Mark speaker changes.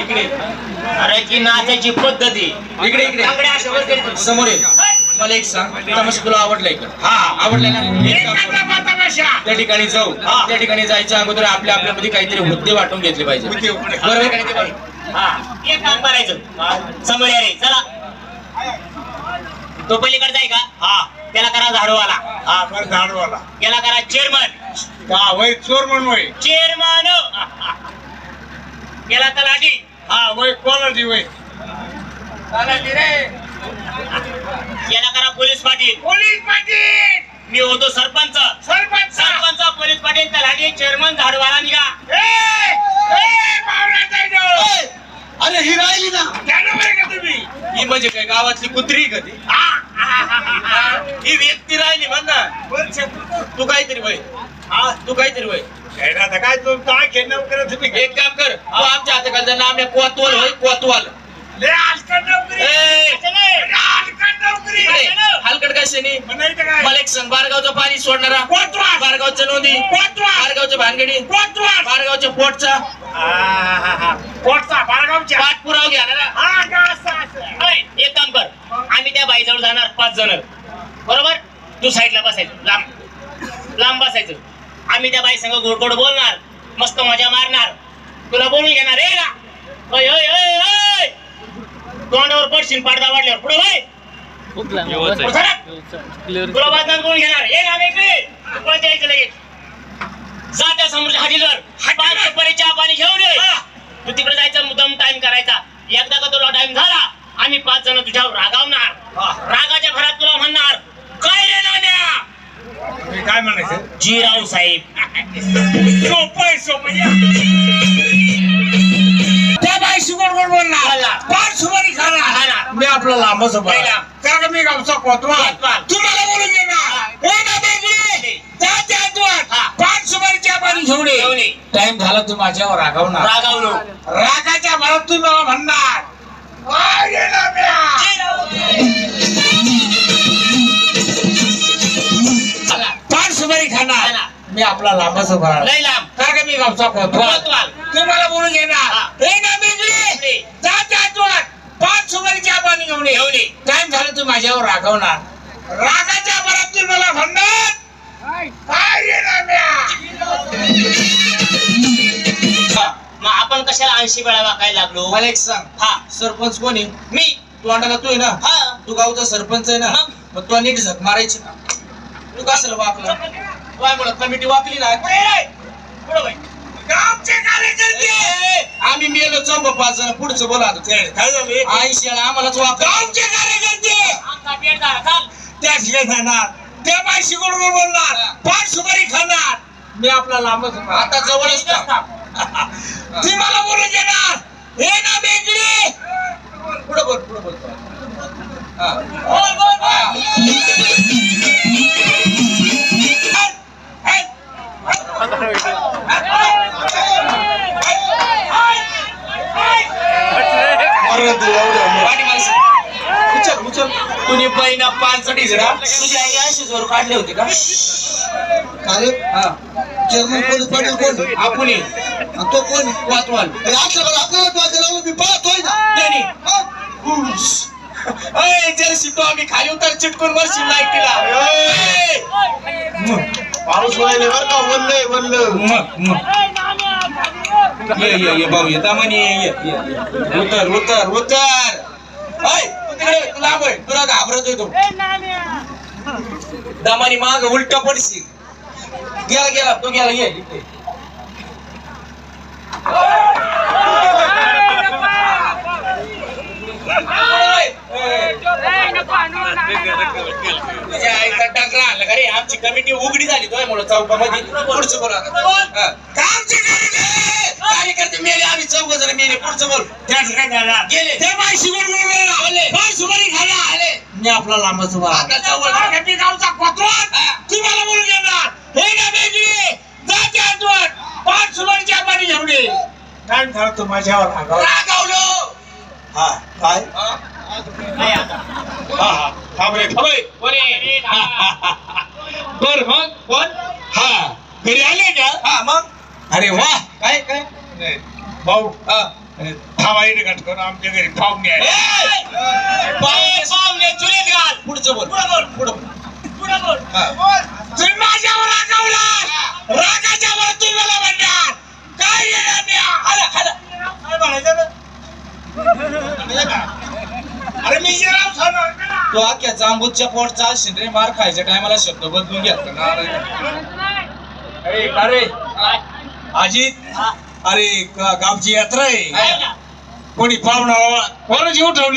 Speaker 1: इकडे
Speaker 2: अरे की नाचायची पद्धती.
Speaker 1: इकडे इकडे. समोर ये. मला एक सांग. तमाशा तुला आवडलाय का?
Speaker 3: हा.
Speaker 1: आवडलाय ना? त्या ठिकाणी जाऊ. त्या ठिकाणी जायच्या अगोदर आपल्या आपल्यामध्ये काहीतरी मुद्दे वाटून घेतले पाहिजे. बरोबर?
Speaker 2: हा. एक काम करायचं. समोर चला. तो पलीकडे जाय का? हा. त्याला करा झाडूवाला.
Speaker 3: हा बरं झाडवाला.
Speaker 2: याला करा चेअरमन
Speaker 3: हा वय चोर म्हणून वय
Speaker 2: चेअरमन याला तलाठी
Speaker 3: हा वय कोणाची वय.
Speaker 2: याला करा पोलीस पाटील.
Speaker 3: पोलीस पाटील.
Speaker 2: मी होतो सरपंच.
Speaker 3: सरपंच.
Speaker 2: सरपंच पोलीस पाटील तलाठी चेअरमन झाडूवाला निघा.
Speaker 3: ए, ए, मावळा जायचं.
Speaker 1: अरे ही राहिली ना.
Speaker 3: त्यानं बरं का तुम्ही?
Speaker 1: ही म्हणजे काय गावातली कुत्री का ती?
Speaker 3: हा, हा, हा, हा,
Speaker 1: व्यक्ती राहिली म्हण ना. तू काहीतरी वय.
Speaker 3: हा,
Speaker 1: तू काहीतरी वय.
Speaker 3: काय ना आता काय तू काय खेळणं करत तुम्ही
Speaker 1: एक काम कर तू आमच्या हाताखालचं नाम आहे कोतवाल होय कोतवाल.
Speaker 3: हलकट
Speaker 1: कशाने मला एक सांग बारगावचं पाणी सोडणारा. बारगावचं नोंदी. बारगावच्या भानगडी. बारगावच्या पोटचा.
Speaker 3: पोटचा बाळगावच्या
Speaker 1: पाठपुरावा
Speaker 3: असं
Speaker 2: होय, एक काम कर. आम्ही त्या बाईजवळ जाणार पाच जण. बरोबर? तू साईडला बसायचं लांब. लांब बसायचं. आम्ही त्या बाई संग गोड गोड बोलणार. मस्त मजा मारणार. तुला बोलून घेणार रे! ना ओय ओय ओय ओय! तोंडावर पडशील पाडदा वाढल्यावर. पुढे होय तुला वाजनात बोलून घेणार. हे ना इकडे तू पळत यायचं लगेच. जा त्या समोरच्या हॉटेलवर पाच सुपारी चहा पाणी घेऊन ये. तू तिकडे जायचा मुद्दाम टाइम करायचा. एकदा का तुला टाइम झाला आम्ही पाच जण तुझ्यावर रागावणार. रागाच्या भरात तुला म्हणणार काय रे नाण्या
Speaker 3: मी काय म्हणायचं
Speaker 2: जीराव साहेब
Speaker 3: सोपं आहे सोपं या. त्या बाई सुगड गोड. पाच सुपारी खाणार
Speaker 2: खाणार.
Speaker 3: मी आपला लांबच
Speaker 2: नाही लांब.
Speaker 3: कारण मी गावचा कोतवाल
Speaker 2: कोतवाल.
Speaker 3: तुम्हाला बोलून घेणार हे ना बेबी जा त्या हातवर.
Speaker 2: हा.
Speaker 3: पाच सुपारी चहा पाणी घेऊन
Speaker 2: घेऊन
Speaker 3: ये
Speaker 2: ये.
Speaker 3: टाइम झाला तू माझ्यावर रागवणार
Speaker 2: रागावलो
Speaker 3: रागाच्या भरात तू मला म्हणणार? मी आपला लांबच उभा राहणार.
Speaker 2: लय लांब.
Speaker 3: कारण का मी गावचा कोतवाल?
Speaker 2: कोतवाल.
Speaker 3: तुम्हाला बोलून घेणार
Speaker 2: हा.
Speaker 3: ना बिजली जा त्या हातवर. पाच सुपारी चहा पाणी घेऊन
Speaker 2: घेऊन ये.
Speaker 3: टाइम झालं तू माझ्यावर रागवणार? रागाच्या भरात तू मला म्हणणार काय रे लांब्या?"
Speaker 2: मग आपण कशाला ऐंशी वेळा वाकायला लागलो?
Speaker 1: मला एक सांग.
Speaker 2: हा.
Speaker 1: सरपंच कोणी
Speaker 2: मी.
Speaker 1: तोंडाला तू आहे ना?
Speaker 2: हा.
Speaker 1: तू गावचा सरपंच आहे ना?
Speaker 2: मग?
Speaker 1: मग तू नीट झक मारायची ना. तू कशाला वाकला? काय म्हणत कमिटी वाकली ना
Speaker 2: पुढं बाई.
Speaker 3: गावचे कार्यकर्ते
Speaker 1: आम्ही मेलो चौक पाच जण पुढचं बोला आता
Speaker 3: काय झालं?
Speaker 1: ऐंशी आणि आम्हालाच
Speaker 3: गावचे कार्यकर्ते
Speaker 2: आमचा
Speaker 3: त्या ठिकाणी जाणार त्या बायशी बोलणार पाच सुपारी खाणार. मी आपला लांबच उभा.
Speaker 1: आता जवळच.
Speaker 3: ती मला बोलून घेणार. हे ना बेगडी.
Speaker 1: पुढं बोल पुढं बोल. हा. पाठी माणसं. उचल उचल तुम्ही पहिला तुझ्या आई ऐंशी जोर काढले होते का
Speaker 4: अरे
Speaker 1: हा
Speaker 4: पोलीस पाटील कोण
Speaker 1: आपण ये.
Speaker 4: आणि तो कोण
Speaker 1: वातवाल
Speaker 4: अरे आठवलं आपल्याला लावलं मी पाहतोय ना
Speaker 1: त्याने
Speaker 4: हा?
Speaker 1: अय जर्सी तो आम्ही खाली उतर चिटकून वरशी केला
Speaker 4: पाऊस व्हायला बरं का वल्लय वल्ल
Speaker 1: ये ये ये भाऊ ये दामानी ये ये. उतर उतर उतर लांब आहे तुला घाबरत होतो दामानी माग उलटा पडशील गेला गेला तो गेला ये. तुझ्या आईचा टाकरा आणला का रे आमची कमिटी उघडी झाली तो म्हणून चौकामध्ये पुढचं बोला मेले आम्ही चौघ जण मेले. पुढचं बोल.
Speaker 3: त्या ठिकाणी जाणार
Speaker 1: गेले.
Speaker 3: त्या बायशी बरोबर बोलणार पाच सुपारी खाणार
Speaker 1: आले.
Speaker 3: मी आपला लांबच मी गावचा कोतवाल.
Speaker 1: हा.
Speaker 3: तुम्हाला बोलून घेणार. हे ना बेगडी जा त्या हातवर. पाच सुपारी चहा पाणी घेऊन ये. टाइम झाला तू माझ्यावर रागावला.
Speaker 4: हा काय?
Speaker 2: नाही आता.
Speaker 4: हा हा. थांब रे थांब रे.
Speaker 2: कोणी?
Speaker 4: बर मग?
Speaker 1: कोण?
Speaker 4: हा.
Speaker 3: घरी आले का?
Speaker 1: हा मग?
Speaker 3: अरे वा.
Speaker 1: काय काय?
Speaker 3: भाऊ कट करून आमच्या घरी पाहुणे!
Speaker 2: पाहुणे चुलीत घाल.
Speaker 1: पुढचं बोल.
Speaker 2: पुढं बोल.
Speaker 1: पुढं बोल.
Speaker 2: पुढं बोल.
Speaker 3: तुम्ही माझ्यावर रागावला. रागाच्या वर तुम्ही मला म्हणणार. काय येणार म्हणायचं? म्हणायचं का? अरे मी सांगणार?
Speaker 1: तो जांबूतच्या पोटचा असशील रे. मार खायच्या टायमाला शब्द बदलून घ्या.
Speaker 3: अरे अरे. अजित अरे गावची यात्रा आहे. कोणी पाहुणा कोणाची उठवली?